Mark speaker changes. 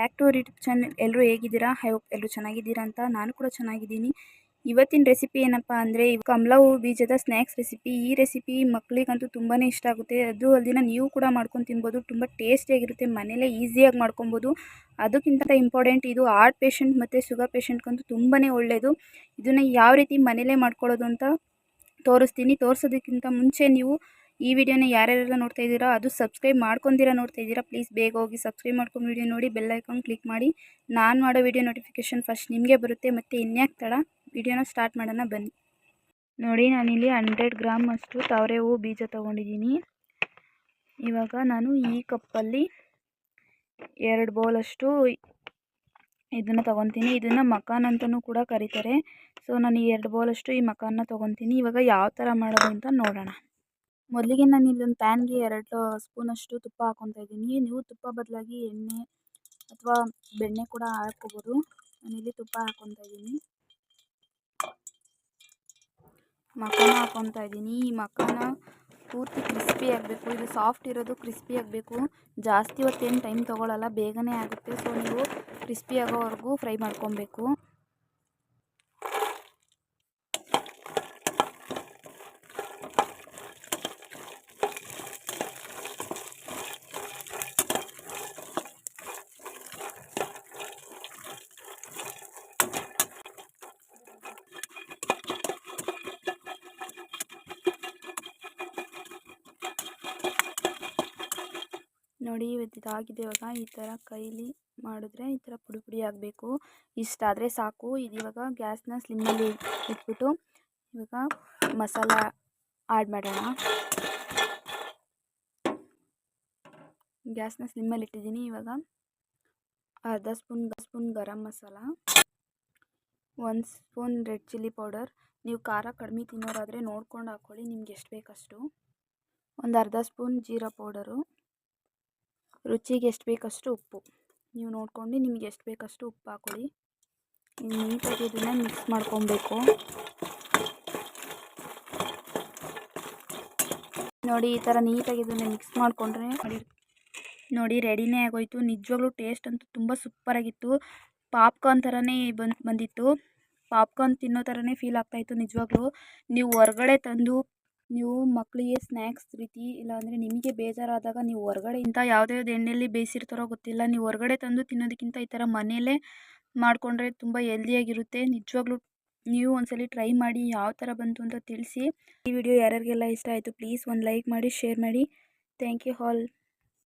Speaker 1: Back to YouTube channel ಎಲ್ಲರೂ ಹೇಗಿದ್ದೀರಾ? I hope ಎಲ್ಲರೂ ಚೆನ್ನಾಗಿದ್ದೀರಾ ಅಂತ ನಾನು ಕೂಡ ಚೆನ್ನಾಗಿದ್ದೀನಿ. ಇವತ್ತಿನ ರೆಸಿಪಿ ಏನಪ್ಪ ಅಂದರೆ ಕಮಲ ಹೂ ಬೀಜದ ಸ್ನ್ಯಾಕ್ಸ್ ರೆಸಿಪಿ ಈ ರೆಸಿಪಿ ಮಕ್ಕಳಿಗಂತೂ ತುಂಬಾ ಇಷ್ಟ ಆಗುತ್ತೆ. ಅದು ಅಲ್ದಿನ ನೀವು ಕೂಡ ಮಾಡ್ಕೊಂಡು ತಿನ್ಬೋದು. ತುಂಬ ಟೇಸ್ಟಿಯಾಗಿರುತ್ತೆ ಮನೇಲೇ ಈಸಿಯಾಗಿ ಮಾಡ್ಕೊಬೋದು. ಅದಕ್ಕಿಂತ ಇಂಪಾರ್ಟೆಂಟ್ ಇದು ಹಾರ್ಟ್ ಪೇಷಂಟ್ ಮತ್ತು ಶುಗರ್ ಪೇಷಂಟ್ಗಂತೂ ತುಂಬಾ ಒಳ್ಳೆಯದು ಇದನ್ನು ಯಾವ ರೀತಿ ಮನೇಲೇ ಮಾಡ್ಕೊಳ್ಳೋದು ಅಂತ ತೋರಿಸ್ತೀನಿ. ತೋರಿಸೋದಕ್ಕಿಂತ ಮುಂಚೆ ನೀವು ಈ ವಿಡಿಯೋನ ಯಾರ್ಯಾರೆಲ್ಲ ನೋಡ್ತಾ ಇದ್ದೀರಾ ಅದು ಸಬ್ಸ್ಕ್ರೈಬ್ ಮಾಡ್ಕೊಂಡಿರಾ ನೋಡ್ತಾ ಇದ್ದೀರಾ. ಪ್ಲೀಸ್ ಬೇಗ ಹೋಗಿ ಸಬ್ಸ್ಕ್ರೈಬ್ ಮಾಡ್ಕೊಂಡು ವಿಡಿಯೋ ನೋಡಿ ಬೆಲ್ ಐಕಾನ್ ಕ್ಲಿಕ್ ಮಾಡಿ. ನಾನು ಮಾಡೋ ವಿಡಿಯೋ ನೋಟಿಫಿಕೇಷನ್ ಫಸ್ಟ್ ನಿಮಗೆ ಬರುತ್ತೆ. ಮತ್ತು ಇನ್ಯಾಕೆ ತಡ? ವಿಡಿಯೋನ ಸ್ಟಾರ್ಟ್ ಮಾಡೋಣ, ಬನ್ನಿ. ನೋಡಿ, ನಾನಿಲ್ಲಿ ಹಂಡ್ರೆಡ್ ಗ್ರಾಮ್ ಅಷ್ಟು ತಾವರೆ ಹೂವು ಬೀಜ ತೊಗೊಂಡಿದ್ದೀನಿ. ಇವಾಗ ನಾನು ಈ ಕಪ್ಪಲ್ಲಿ ಎರಡು ಬೌಲಷ್ಟು ಇದನ್ನು ತೊಗೊತೀನಿ. ಇದನ್ನು ಮಕಾನ್ ಅಂತಲೂ ಕೂಡ ಕರೀತಾರೆ. ಸೊ ನಾನು ಎರಡು ಬೌಲಷ್ಟು ಈ ಮಕಾನ್ನ ತೊಗೊತೀನಿ. ಇವಾಗ ಯಾವ ಥರ ಮಾಡೋದು ಅಂತ ನೋಡೋಣ. ಮೊದಲಿಗೆ ನಾನು ಇಲ್ಲೊಂದು ಪ್ಯಾನ್ಗೆ ಎರಡು ಸ್ಪೂನಷ್ಟು ತುಪ್ಪ ಹಾಕ್ಕೊತಾ ಇದ್ದೀನಿ. ನೀವು ತುಪ್ಪ ಬದಲಾಗಿ ಎಣ್ಣೆ ಅಥವಾ ಬೆಣ್ಣೆ ಕೂಡ ಹಾಕ್ಕೋಬೋದು. ನಾನಿಲ್ಲಿ ತುಪ್ಪ ಹಾಕ್ಕೊತಾ ಇದ್ದೀನಿ. ಮಕಾನ ಹಾಕ್ಕೊತಾ ಇದ್ದೀನಿ. ಈ ಮಕಾನ ಪೂರ್ತಿ ಕ್ರಿಸ್ಪಿ ಆಗಬೇಕು. ಇದು ಸಾಫ್ಟ್ ಇರೋದು ಕ್ರಿಸ್ಪಿ ಆಗಬೇಕು. ಜಾಸ್ತಿ ಹೊತ್ತೇನು ಟೈಮ್ ತೊಗೊಳ್ಳಲ್ಲ ಬೇಗನೆ ಆಗುತ್ತೆ. ಸೊ ನೀವು ಕ್ರಿಸ್ಪಿ ಆಗೋವರೆಗೂ ಫ್ರೈ ಮಾಡ್ಕೊಬೇಕು. ನೋಡಿ ಇದಾಗಿದೆ ಇವಾಗ. ಈ ಥರ ಕೈಲಿ ಮಾಡಿದ್ರೆ ಈ ಥರ ಪುಡಿ ಪುಡಿ ಆಗಬೇಕು. ಇಷ್ಟಾದರೆ ಸಾಕು. ಇದು ಇವಾಗ ಗ್ಯಾಸ್ನ ಸ್ಲಿಮ್ಮಲ್ಲಿ ಇಟ್ಬಿಟ್ಟು ಇವಾಗ ಮಸಾಲ ಆ್ಯಡ್ ಮಾಡೋಣ. ಗ್ಯಾಸ್ನ ಸ್ಲಿಮ್ಮಲ್ಲಿ ಇಟ್ಟಿದ್ದೀನಿ. ಇವಾಗ ಅರ್ಧ ಸ್ಪೂನ್ ಸ್ಪೂನ್ ಗರಂ ಮಸಾಲ, ಒಂದು ಸ್ಪೂನ್ ರೆಡ್ ಚಿಲ್ಲಿ ಪೌಡರ್. ನೀವು ಖಾರ ಕಡಿಮೆ ತಿನ್ನೋರಾದರೆ ನೋಡ್ಕೊಂಡು ಹಾಕ್ಕೊಳ್ಳಿ ನಿಮ್ಗೆ ಎಷ್ಟು ಬೇಕಷ್ಟು. ಒಂದು ಅರ್ಧ ಸ್ಪೂನ್ ಜೀರಾ ಪೌಡರು. ರುಚಿಗೆ ಎಷ್ಟು ಬೇಕಷ್ಟು ಉಪ್ಪು. ನೀವು ನೋಡ್ಕೊಂಡು ನಿಮಗೆ ಎಷ್ಟು ಬೇಕಷ್ಟು ಉಪ್ಪು ಹಾಕೊಳ್ಳಿ. ನೀಟಾಗಿ ಇದನ್ನು ಮಿಕ್ಸ್ ಮಾಡ್ಕೊಬೇಕು. ನೋಡಿ, ಈ ಥರ ನೀಟಾಗಿ ಇದನ್ನು ಮಿಕ್ಸ್ ಮಾಡಿಕೊಂಡ್ರೆ ನೋಡಿ ರೆಡಿನೇ ಆಗೋಯ್ತು. ನಿಜವಾಗ್ಲೂ ಟೇಸ್ಟ್ ಅಂತೂ ತುಂಬ ಸೂಪರಾಗಿತ್ತು ಪಾಪ್ಕಾರ್ನ್ ಥರನೇ ಬಂದು ಬಂದಿತ್ತು ಪಾಪ್ಕಾರ್ನ್ ತಿನ್ನೋ ಥರನೇ ಫೀಲ್ ಆಗ್ತಾಯಿತ್ತು ನಿಜವಾಗ್ಲೂ. ನೀವು ಹೊರ್ಗಡೆ ತಂದು ನೀವು ಮಕ್ಕಳಿಗೆ ಸ್ನ್ಯಾಕ್ಸ್ ರೀತಿ ಇಲ್ಲಾಂದರೆ ನಿಮಗೆ ಬೇಜಾರಾದಾಗ ನೀವು ಹೊರಗಡೆ ಇಂಥ ಯಾವುದೇ ಎಣ್ಣೆಯಲ್ಲಿ ಬೇಯಿಸಿರ್ತಾರೋ ಗೊತ್ತಿಲ್ಲ. ನೀವು ಹೊರ್ಗಡೆ ತಂದು ತಿನ್ನೋದಕ್ಕಿಂತ ಈ ಥರ ಮನೆಯಲ್ಲೇ ಮಾಡಿಕೊಂಡ್ರೆ ತುಂಬ ಹೆಲ್ದಿಯಾಗಿರುತ್ತೆ ನಿಜವಾಗ್ಲೂ ನೀವು ಒಂದ್ಸಲ ಟ್ರೈ ಮಾಡಿ ಯಾವ ಥರ ಬಂತು ಅಂತ ತಿಳಿಸಿ. ಈ ವಿಡಿಯೋ ಯಾರ್ಯಾರಿಗೆಲ್ಲ ಇಷ್ಟ ಆಯಿತು ಪ್ಲೀಸ್ ಒಂದು ಲೈಕ್ ಮಾಡಿ ಶೇರ್ ಮಾಡಿ. Thank you all